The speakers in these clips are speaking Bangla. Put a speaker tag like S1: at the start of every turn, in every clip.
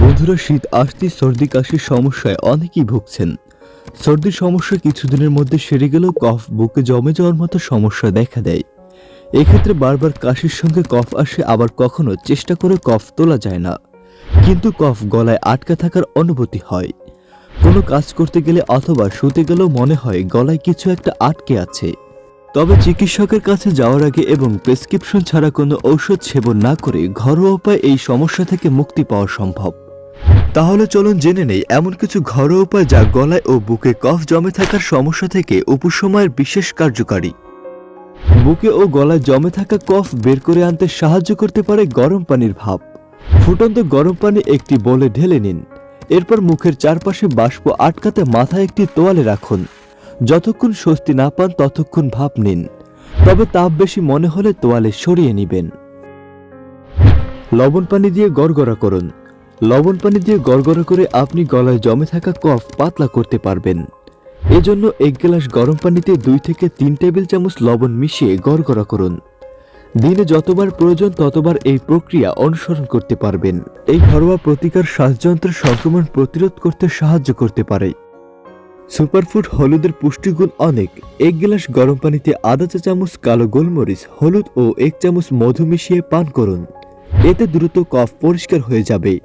S1: বন্ধুরা, শীত আসতেই সর্দি কাশির সমস্যায় অনেকেই ভুগছেন। সর্দির সমস্যা কিছুদিনের মধ্যে সেরে গেলেও কফ বুকে জমে যাওয়ার মতো সমস্যা দেখা দেয়। এক্ষেত্রে বারবার কাশির সঙ্গে কফ আসে আবার কখনো চেষ্টা করে কফ তোলা যায় না। কিন্তু কফ গলায় আটকা থাকার অনুভূতি হয়। কোনো কাজ করতে গেলে অথবা শুতে গেলেও মনে হয় গলায় কিছু একটা আটকে আছে। তবে চিকিৎসকের কাছে যাওয়ার আগে এবং প্রেসক্রিপশন ছাড়া কোনো ঔষধ সেবন না করে ঘরোয়া উপায় এই সমস্যা থেকে মুক্তি পাওয়া সম্ভব। তাহলে চলুন জেনে নেই, এমন কিছু ঘরোয়া উপায় যা গলায় ও বুকে কফ জমে থাকার সমস্যা থেকে উপশমের বিশেষ কার্যকারী। বুকে ও গলায় জমে থাকা কফ বের করে আনতে সাহায্য করতে পারে গরম পানির ভাব। ফুটন্ত গরম পানি একটি বলে ঢেলে নিন। এরপর মুখের চারপাশে বাষ্প আটকাতে মাথায় একটি তোয়ালে রাখুন। যতক্ষণ স্বস্তি না পান, ততক্ষণ ভাব নিন। তবে তাপ বেশি মনে হলে তোয়ালে সরিয়ে নেবেন। লবণ পানি দিয়ে গড়গড়া করুন। লবণ পানি দিয়ে গড়গড়া করে আপনি গলায় জমে থাকা কফ পাতলা করতে পারবেন। এজন্য এক গ্লাস গরম পানিতে দুই থেকে তিন টেবিল চামচ লবণ মিশিয়ে গড়গড়া করুন। দিনে যতবার প্রয়োজন ততবার এই প্রক্রিয়া অনুসরণ করতে পারবেন। এই ঘরোয়া প্রতিকার শ্বাসযন্ত্রের সংক্রমণ প্রতিরোধ করতে সাহায্য করতে পারে। সুপারফুড হলুদের পুষ্টিগুণ অনেক। এক গ্লাস গরম পানিতে আধা চা চামচ কালো গোলমরিচ, হলুদ ও এক চামচ মধু মিশিয়ে পান করুন। এতে দ্রুত কফ পরিষ্কার হয়ে যাবে।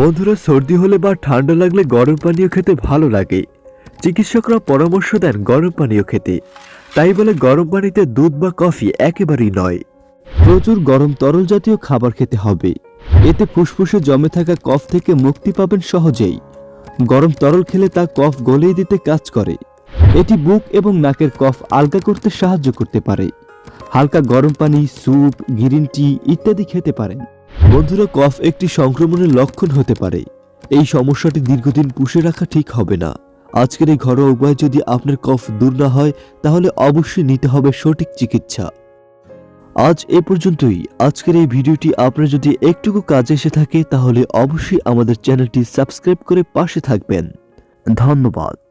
S1: বন্ধুরা, সর্দি হলে বা ঠান্ডা লাগলে গরম পানীয় খেতে ভালো লাগে। চিকিৎসকরা পরামর্শ দেন গরম পানীয় খেতে। তাই বলে গরম পানিতে দুধ বা কফি একেবারেই নয়। প্রচুর গরম তরল জাতীয় খাবার খেতে হবে। এতে ফুসফুসে জমে থাকা কফ থেকে মুক্তি পাবেন সহজেই। গরম তরল খেলে তা কফ গলিয়ে দিতে কাজ করে। এটি বুক এবং নাকের কফ আলগা করতে সাহায্য করতে পারে। হালকা গরম পানি, স্যুপ, গ্রিন টি ইত্যাদি খেতে পারেন। বন্ধুরা, কফ একটি সংক্রমণের লক্ষণ হতে পারে। এই সমস্যাটি দীর্ঘদিন পুষে রাখা ঠিক হবে না। আজকের এই ঘরোয়া উপায় যদি আপনার কফ দূর না হয়, তাহলে অবশ্যই নিতে হবে সঠিক চিকিৎসা। আজ এ পর্যন্তই। আজকের এই ভিডিওটি আপনার যদি একটুকু কাজে এসে থাকে, তাহলে অবশ্যই আমাদের চ্যানেলটি সাবস্ক্রাইব করে পাশে থাকবেন। ধন্যবাদ।